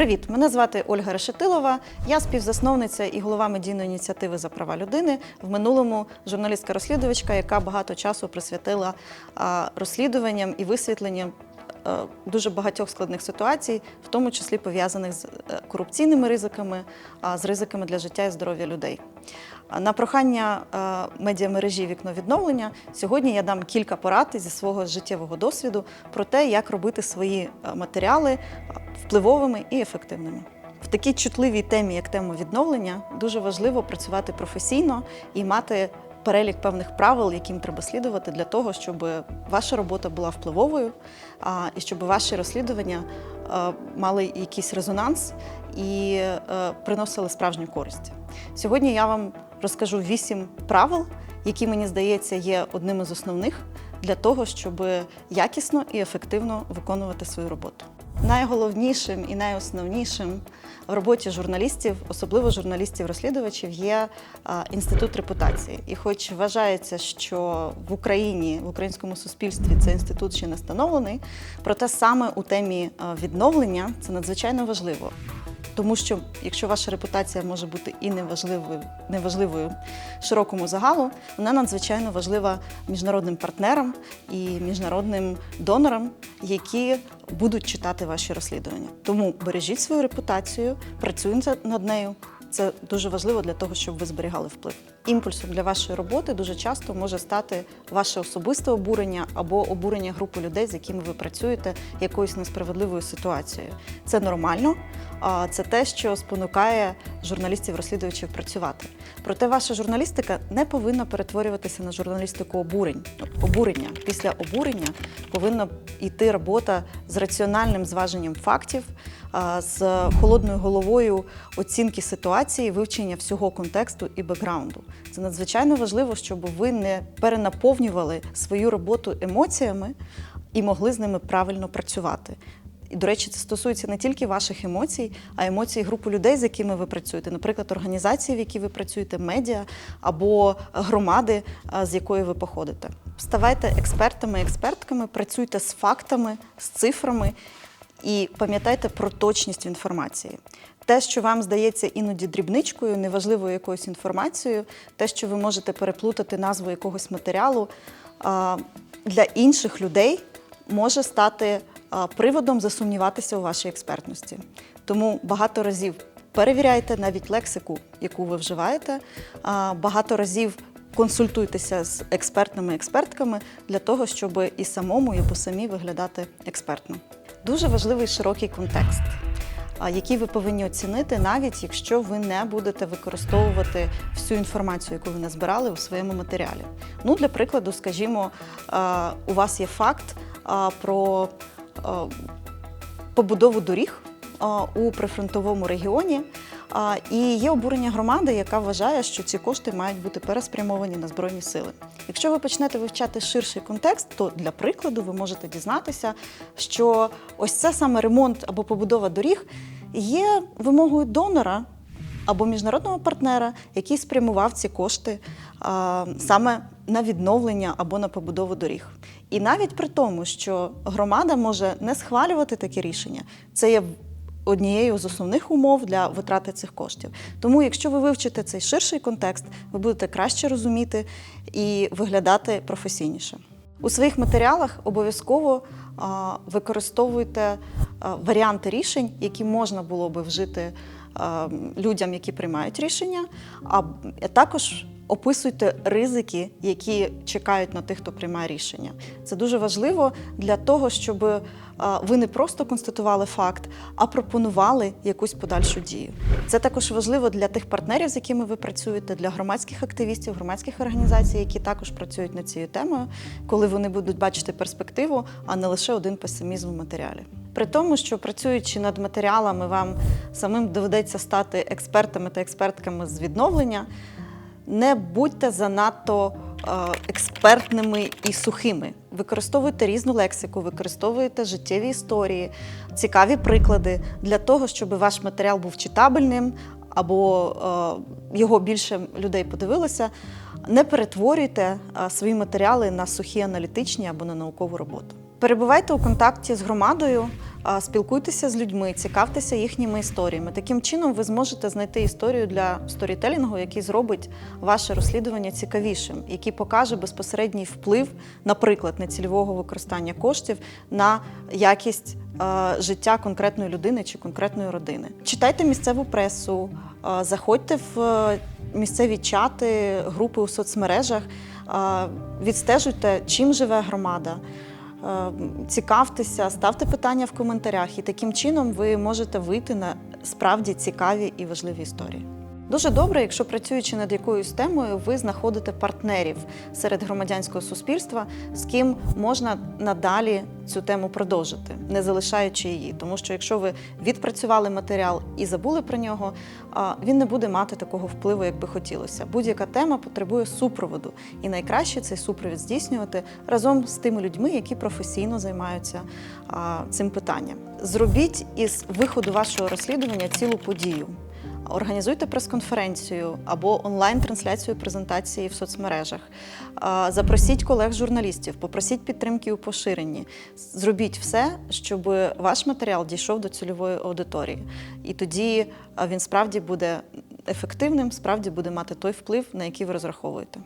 Привіт, мене звати Ольга Решетилова. Я співзасновниця і голова медійної ініціативи за права людини. В минулому журналістка-розслідувачка, яка багато часу присвятила розслідуванням і висвітленням дуже багатьох складних ситуацій, в тому числі пов'язаних з е, корупційними ризиками, а, з ризиками для життя і здоров'я людей. На прохання е, медіамережі Вікно відновлення сьогодні я дам кілька порад зі свого життєвого досвіду про те, як робити свої е, матеріали е, впливовими і ефективними. В такій чутливій темі, як тема відновлення, дуже важливо працювати професійно і мати перелік певних правил, яким треба слідувати для того, щоб ваша робота була впливовою і щоб ваші розслідування е, мали якийсь резонанс і е, приносили справжню користь. Сьогодні я вам розкажу вісім правил, які мені здається є одним із основних для того, щоб якісно і ефективно виконувати свою роботу. Найголовнішим і найосновнішим в роботі журналістів, особливо журналістів-розслідувачів, є інститут репутації. І хоч вважається, що в Україні, в українському суспільстві цей інститут ще не встановлений, проте саме у темі відновлення це надзвичайно важливо. Тому що якщо ваша репутація може бути і неважливою, неважливою широкому загалу, вона надзвичайно важлива міжнародним партнерам і міжнародним донорам, які будуть читати ваші розслідування. Тому бережіть свою репутацію, працюйте над нею. Це дуже важливо для того, щоб ви зберігали вплив. Імпульсом для вашої роботи дуже часто може стати ваше особисте обурення або обурення групи людей, з якими ви працюєте якоюсь несправедливою ситуацією. Це нормально, це те, що спонукає журналістів-розслідувачів працювати. Проте ваша журналістика не повинна перетворюватися на журналістику обурень. Обурення після обурення повинна йти робота з раціональним зваженням фактів, з холодною головою оцінки ситуації, вивчення всього контексту і бекграунду. Це надзвичайно важливо, щоб ви не перенаповнювали свою роботу емоціями і могли з ними правильно працювати. І, до речі, це стосується не тільки ваших емоцій, а емоцій групи людей, з якими ви працюєте, наприклад, організації, в якій ви працюєте, медіа або громади, з якої ви походите. Ставайте експертами, експертками, працюйте з фактами, з цифрами і пам'ятайте про точність інформації. Те, що вам здається іноді дрібничкою, неважливою якоюсь інформацією, те, що ви можете переплутати назву якогось матеріалу, для інших людей може стати приводом засумніватися у вашій експертності. Тому багато разів перевіряйте навіть лексику, яку ви вживаєте, багато разів консультуйтеся з експертними експертками для того, щоб і самому, і по самі виглядати експертно. Дуже важливий широкий контекст, який ви повинні оцінити, навіть якщо ви не будете використовувати всю інформацію, яку ви назбирали у своєму матеріалі. Ну, для прикладу, скажімо, у вас є факт про побудову доріг у прифронтовому регіоні. І є обурення громади, яка вважає, що ці кошти мають бути переспрямовані на збройні сили. Якщо ви почнете вивчати ширший контекст, то для прикладу ви можете дізнатися, що ось це саме ремонт або побудова доріг є вимогою донора або міжнародного партнера, який спрямував ці кошти саме на відновлення або на побудову доріг. І навіть при тому, що громада може не схвалювати такі рішення, це є однією з основних умов для витрати цих коштів. Тому, якщо ви вивчите цей ширший контекст, ви будете краще розуміти і виглядати професійніше. У своїх матеріалах обов'язково використовуйте варіанти рішень, які можна було би вжити людям, які приймають рішення, а також описуйте ризики, які чекають на тих, хто приймає рішення. Це дуже важливо для того, щоб ви не просто констатували факт, а пропонували якусь подальшу дію. Це також важливо для тих партнерів, з якими ви працюєте, для громадських активістів, громадських організацій, які також працюють над цією темою, коли вони будуть бачити перспективу, а не лише один песимізм в матеріалі. При тому, що працюючи над матеріалами, вам самим доведеться стати експертами та експертками з відновлення. Не будьте занадто е, експертними і сухими. Використовуйте різну лексику, використовуйте життєві історії, цікаві приклади для того, щоб ваш матеріал був читабельним або е, його більше людей подивилося. Не перетворюйте е, свої матеріали на сухі аналітичні або на наукову роботу. Перебувайте у контакті з громадою, спілкуйтеся з людьми, цікавтеся їхніми історіями. Таким чином ви зможете знайти історію для сторітелінгу, який зробить ваше розслідування цікавішим, який покаже безпосередній вплив, наприклад, нецільового використання коштів на якість е, життя конкретної людини чи конкретної родини. Читайте місцеву пресу, е, заходьте в е, місцеві чати, групи у соцмережах, відстежуйте, чим живе громада. Е, Цікавтеся, ставте питання в коментарях, і таким чином ви можете вийти на справді цікаві і важливі історії. Дуже добре, якщо працюючи над якоюсь темою, ви знаходите партнерів серед громадянського суспільства, з ким можна надалі цю тему продовжити, не залишаючи її. Тому що якщо ви відпрацювали матеріал і забули про нього, він не буде мати такого впливу, як би хотілося. Будь-яка тема потребує супроводу, і найкраще цей супровід здійснювати разом з тими людьми, які професійно займаються цим питанням. Зробіть із виходу вашого розслідування цілу подію. Організуйте прес-конференцію або онлайн-трансляцію презентації в соцмережах. Запросіть колег-журналістів, попросіть підтримки у поширенні. Зробіть все, щоб ваш матеріал дійшов до цільової аудиторії. І тоді він справді буде ефективним, справді буде мати той вплив, на який ви розраховуєте.